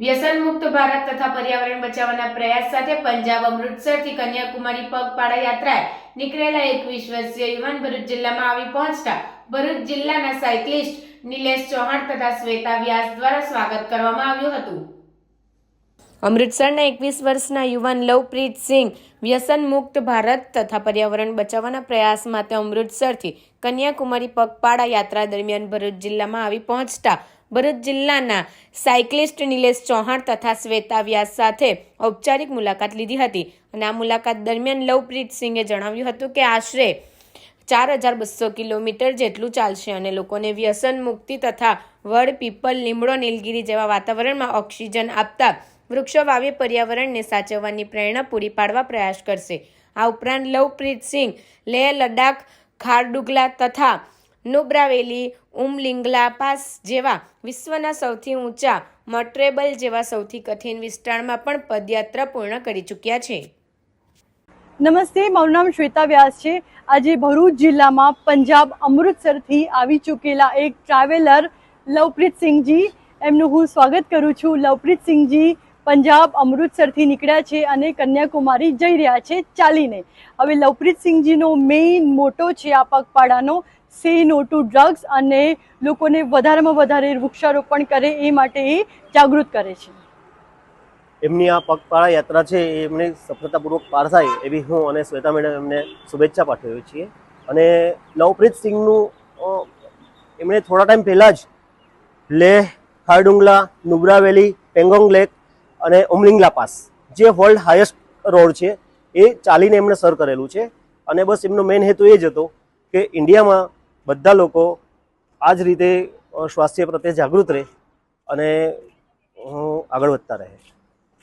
વ્યસન મુક્ત ભારત તથા પર્યાવરણ બચાવવાના પ્રયાસ સાથે પંજાબ અમૃતસરથી કન્યાકુમારી પગપાળા યાત્રાએ નીકળેલા એકવીસ વર્ષીય યુવાન ભરૂચ જિલ્લામાં આવી પહોંચતા ભરૂચ જિલ્લાના સાયકલિસ્ટ નિલેશ ચૌહાણ તથા શ્વેતા વ્યાસ દ્વારા સ્વાગત કરવામાં આવ્યું હતું. અમૃતસરના એકવીસ વર્ષના યુવાન લવપ્રીત સિંહ વ્યસન મુક્ત ભારત તથા પર્યાવરણ બચાવવાના પ્રયાસ માટે અમૃતસરથી કન્યાકુમારી પગપાળા યાત્રા દરમિયાન ભરૂચ જિલ્લામાં આવી પહોંચતા ભરૂચ જિલ્લાના સાયકલિસ્ટ નિલેશ ચૌહાણ તથા શ્વેતા વ્યાસ સાથે ઔપચારિક મુલાકાત લીધી હતી અને આ મુલાકાત દરમિયાન લવપ્રીત સિંહે જણાવ્યું હતું કે આશરે ચાર હજાર બસો કિલોમીટર જેટલું ચાલશે અને લોકોને વ્યસન મુક્તિ તથા વડ પીપલ, લીમડો, નીલગિરી જેવા વાતાવરણમાં ઓક્સિજન આપતા વૃક્ષો વાવી પર્યાવરણને સાચવવાની પ્રેરણા પૂરી પાડવા પ્રયાસ કરશે. આ ઉપરાંત લવપ્રીત સિંહ, લેહ, લદ્દાખ, ખારડુગલા તથા નુબ્રાવેલી, ઉમલિંગલા પાસ જેવા વિશ્વના સૌથી ઊંચા મટ્રેબલ જેવા સૌથી કઠિન વિસ્તારમાં પણ પદયાત્રા પૂર્ણ કરી ચૂક્યા છે. નમસ્તે, મારું નામ શ્વેતા વ્યાસ છે. આજે ભરૂચ જિલ્લામાં પંજાબ અમૃતસરથી આવી ચૂકેલા એક ટ્રાવેલર, લવપ્રીત સિંહજી, એમનું હું સ્વાગત કરું છું. લવપ્રીત સિંહજી પંજાબ અમૃતસરથી નીકળ્યા છે અને કન્યાકુમારી જઈ રહ્યા છે ચાલીને. હવે લવપ્રીત સિંહજીનો મેઇન મોટો છે આ પગપાળાનો સે નો ટુ ડ્રગ્સ અને લોકોને વધારેમાં વધારે વૃક્ષારોપણ કરે એ માટે એ જાગૃત કરે છે. એમની આ પગપાળા યાત્રા છે એ એમને સફળતાપૂર્વક પાર થાય એવી હું અને શ્વેતા મેડમ એમને શુભેચ્છા પાઠવીએ છીએ. અને લવપ્રીત સિંહનું એમણે થોડા ટાઈમ પહેલાં જ લેહ, ખારડુંગલા નુબ્રા વેલી પેંગોંગ લેક અને ઉમલિંગલા પાસ. જે વર્લ્ડ હાઈએસ્ટ રોડ છે, એ ચાલીને એમણે સર કરેલું છે. અને બસ એમનો મેઇન હેતુ એ જ હતો કે ઇન્ડિયામાં બધા લોકો આ જ રીતે સ્વાસ્થ્ય પ્રત્યે જાગૃત રહે અને આગળ વધતા રહે.